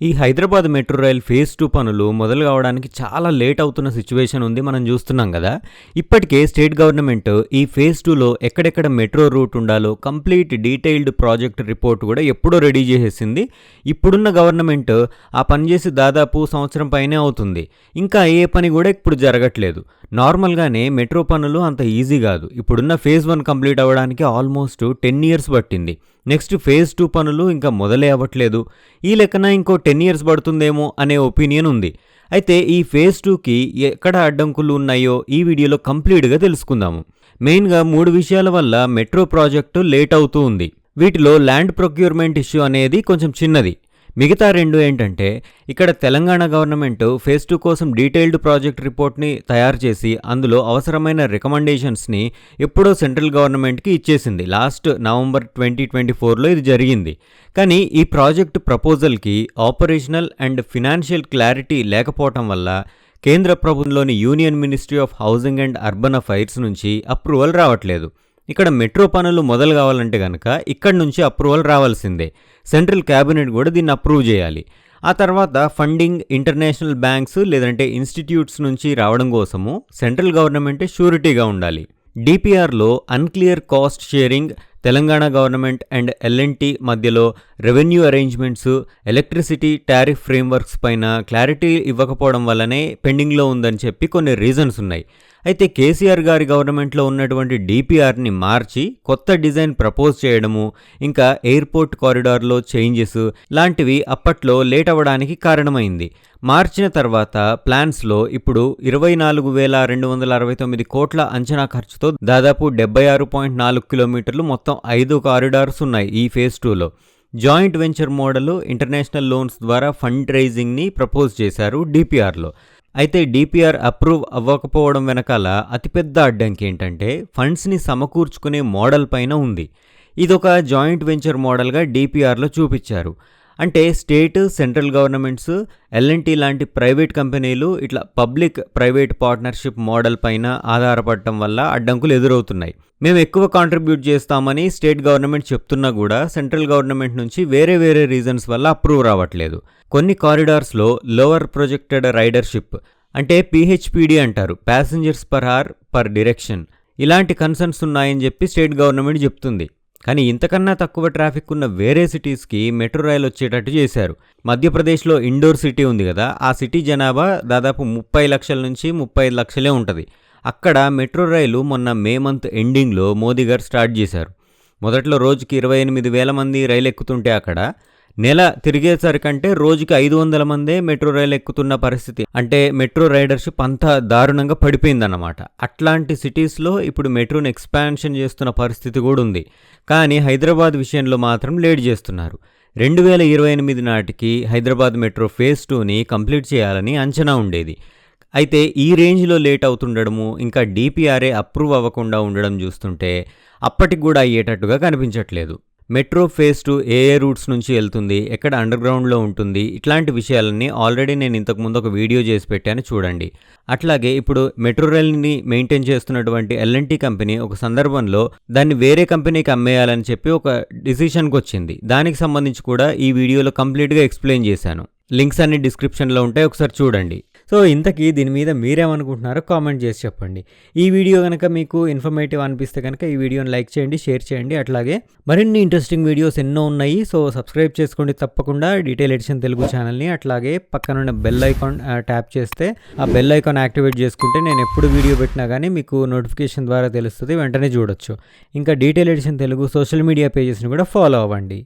ఈ Hyderabad metro rail phase two పనులు మొదలు కావడానికి చాలా లేట్ అవుతున్న సిచ్యువేషన్ ఉంది మనం చూస్తున్నాం కదా. ఇప్పటికే స్టేట్ గవర్నమెంట్ ఈ ఫేజ్ టూలో ఎక్కడెక్కడ మెట్రో రూట్ ఉండాలో కంప్లీట్ డీటెయిల్డ్ ప్రాజెక్ట్ రిపోర్ట్ కూడా ఎప్పుడో రెడీ చేసేసింది. ఇప్పుడున్న గవర్నమెంట్ ఆ పని చేసి దాదాపు సంవత్సరం పైనే అవుతుంది. ఇంకా ఏ పని కూడా ఇప్పుడు జరగట్లేదు. నార్మల్గానే మెట్రో పనులు అంత ఈజీ కాదు. ఇప్పుడున్న ఫేజ్ వన్ కంప్లీట్ అవ్వడానికి ఆల్మోస్ట్ టెన్ ఇయర్స్ పట్టింది. నెక్స్ట్ ఫేజ్ టూ పనులు ఇంకా మొదలే అవ్వట్లేదు. ఈ లెక్కన ఇంకో టెన్ ఇయర్స్ పడుతుందేమో అనే ఒపీనియన్ ఉంది. అయితే ఈ ఫేజ్ టూకి ఎక్కడ అడ్డంకులు ఉన్నాయో ఈ వీడియోలో కంప్లీట్గా తెలుసుకుందాము. మెయిన్గా మూడు విషయాల వల్ల మెట్రో ప్రాజెక్టు లేట్ అవుతూ ఉంది. వీటిలో ల్యాండ్ ప్రొక్యూర్మెంట్ ఇష్యూ అనేది కొంచెం చిన్నది. మిగతా రెండు ఏంటంటే ఇక్కడ తెలంగాణ గవర్నమెంట్ ఫేజ్ టూ కోసం డీటెయిల్డ్ ప్రాజెక్ట్ రిపోర్ట్ని తయారు చేసి అందులో అవసరమైన రికమెండేషన్స్ని ఎప్పుడో సెంట్రల్ గవర్నమెంట్కి ఇచ్చేసింది. లాస్ట్ నవంబర్ ట్వంటీ ట్వంటీ ఫోర్లో ఇది జరిగింది. కానీ ఈ ప్రాజెక్ట్ ప్రపోజల్కి ఆపరేషనల్ అండ్ ఫినాన్షియల్ క్లారిటీ లేకపోవటం వల్ల కేంద్ర ప్రభుత్వంలోని union ministry of housing and urban affairs నుంచి అప్రూవల్ రావట్లేదు. ఇక్కడ మెట్రో పనులు మొదలు కావాలంటే కనుక ఇక్కడి నుంచి అప్రూవల్ రావాల్సిందే. సెంట్రల్ క్యాబినెట్ కూడా దీన్ని అప్రూవ్ చేయాలి. ఆ తర్వాత ఫండింగ్ ఇంటర్నేషనల్ బ్యాంక్స్ లేదంటే ఇన్స్టిట్యూట్స్ నుంచి రావడం కోసము సెంట్రల్ గవర్నమెంటే షూరిటీగా ఉండాలి. డిపిఆర్లో unclear cost sharing Telangana government and L and T మధ్యలో revenue arrangements electricity tariff frameworks పైన క్లారిటీ ఇవ్వకపోవడం వల్లనే పెండింగ్లో ఉందని చెప్పి కొన్ని రీజన్స్ ఉన్నాయి. అయితే కేసీఆర్ గారి గవర్నమెంట్లో ఉన్నటువంటి డిపిఆర్ని మార్చి కొత్త డిజైన్ ప్రపోజ్ చేయడము ఇంకా ఎయిర్పోర్ట్ కారిడార్లో చేంజెస్ లాంటివి అప్పట్లో లేట్ అవ్వడానికి కారణమైంది. మార్చిన తర్వాత ప్లాన్స్లో ఇప్పుడు ఇరవై నాలుగు వేల రెండు వందల అరవై తొమ్మిది కోట్ల అంచనా ఖర్చుతో దాదాపు డెబ్బై ఆరు పాయింట్ నాలుగు కిలోమీటర్లు మొత్తం ఐదు కారిడార్స్ ఉన్నాయి ఈ ఫేజ్ టూలో. Joint venture model international loans ద్వారా ఫండ్ రైజింగ్ని ప్రపోజ్ చేశారు డిపిఆర్లో. అయితే డిపిఆర్ అప్రూవ్ అవ్వకపోవడం వెనకాల అతిపెద్ద అడ్డంకి ఏంటంటే ఫండ్స్ని సమకూర్చుకునే మోడల్ పైన ఉంది. ఇదొక జాయింట్ వెంచర్ మోడల్గా డిపిఆర్లో చూపించారు. అంటే స్టేట్ సెంట్రల్ గవర్నమెంట్స్ ఎల్ఎన్టీ లాంటి ప్రైవేట్ కంపెనీలు ఇట్లా పబ్లిక్ ప్రైవేట్ పార్ట్నర్షిప్ మోడల్ పైన ఆధారపడటం వల్ల అడ్డంకులు ఎదురవుతున్నాయి. మేము ఎక్కువ కాంట్రిబ్యూట్ చేస్తామని స్టేట్ గవర్నమెంట్ చెప్తున్నా కూడా సెంట్రల్ గవర్నమెంట్ నుంచి వేరే వేరే రీజన్స్ వల్ల అప్రూవ్ రావట్లేదు. కొన్ని కారిడార్స్లో లోవర్ ప్రొజెక్టెడ్ రైడర్షిప్ అంటే పిహెచ్పిడి అంటారు passengers per hour per direction ఇలాంటి కన్సర్న్స్ ఉన్నాయని చెప్పి స్టేట్ గవర్నమెంట్ చెప్తుంది. కానీ ఇంతకన్నా తక్కువ ట్రాఫిక్ ఉన్న వేరే సిటీస్కి మెట్రో రైలు వచ్చేటట్టు చేశారు. మధ్యప్రదేశ్లో ఇండోర్ సిటీ ఉంది కదా ఆ సిటీ జనాభా దాదాపు ముప్పై లక్షల నుంచి ముప్పై లక్షలే ఉంటుంది. అక్కడ మెట్రో రైలు మొన్న మే మంత్ ఎండింగ్లో మోదీ గారు స్టార్ట్ చేశారు. మొదట్లో రోజుకి ఇరవై ఎనిమిది వేల మంది రైలు ఎక్కుతుంటే అక్కడ నెల తిరిగేసరికంటే రోజుకి ఐదు వందల మందే మెట్రో రైలు ఎక్కుతున్న పరిస్థితి. అంటే మెట్రో రైడర్షిప్ అంత దారుణంగా పడిపోయిందన్నమాట. అట్లాంటి సిటీస్లో ఇప్పుడు మెట్రోని ఎక్స్పాన్షన్ చేస్తున్న పరిస్థితి కూడా ఉంది. కానీ హైదరాబాద్ విషయంలో మాత్రం లేట్ చేస్తున్నారు. రెండు వేల ఇరవై ఎనిమిది నాటికి హైదరాబాద్ మెట్రో ఫేజ్ టూని కంప్లీట్ చేయాలని అంచనా ఉండేది. అయితే ఈ రేంజ్లో లేట్ అవుతుండడము ఇంకా డిపిఆర్ఏ అప్రూవ్ అవ్వకుండా ఉండడం చూస్తుంటే అప్పటికి కూడా అయ్యేటట్టుగా కనిపించట్లేదు. మెట్రో ఫేజ్ టూ ఏ ఏ రూట్స్ నుంచి వెళ్తుంది ఎక్కడ అండర్ గ్రౌండ్లో ఉంటుంది ఇట్లాంటి విషయాలన్నీ ఆల్రెడీ నేను ఇంతకుముందు ఒక వీడియో చేసి పెట్టాను చూడండి. అట్లాగే ఇప్పుడు మెట్రో రైల్ని మెయింటైన్ చేస్తున్నటువంటి ఎల్ఎన్టీ కంపెనీ ఒక సందర్భంలో దాన్ని వేరే కంపెనీకి అమ్మేయాలని చెప్పి ఒక డిసిషన్కి వచ్చింది. దానికి సంబంధించి కూడా ఈ వీడియోలో కంప్లీట్గా ఎక్స్ప్లెయిన్ చేశాను. లింక్స్ అన్ని డిస్క్రిప్షన్లో ఉంటాయి ఒకసారి చూడండి. సో ఇంతకీ దీని మీద మీరేమనుకుంటున్నారో కామెంట్ చేసి చెప్పండి. ఈ వీడియో కనుక మీకు ఇన్ఫర్మేటివ్ అనిపిస్తే కనుక ఈ వీడియోని లైక్ చేయండి షేర్ చేయండి. అట్లాగే మరిన్ని ఇంట్రెస్టింగ్ వీడియోస్ ఎన్నో ఉన్నాయి. సో సబ్స్క్రైబ్ చేసుకోండి తప్పకుండా. డీటెయిల్ ఎడిషన్ తెలుగు ఛానల్ని అట్లాగే పక్కన బెల్ ఐకాన్ ట్యాప్ చేస్తే ఆ బెల్ ఐకాన్ యాక్టివేట్ చేసుకుంటే నేను ఎప్పుడు వీడియో పెట్టినా కానీ మీకు నోటిఫికేషన్ ద్వారా తెలుస్తుంది. వెంటనే చూడొచ్చు. ఇంకా detail edition Telugu social media పేజెస్ని కూడా ఫాలో అవ్వండి.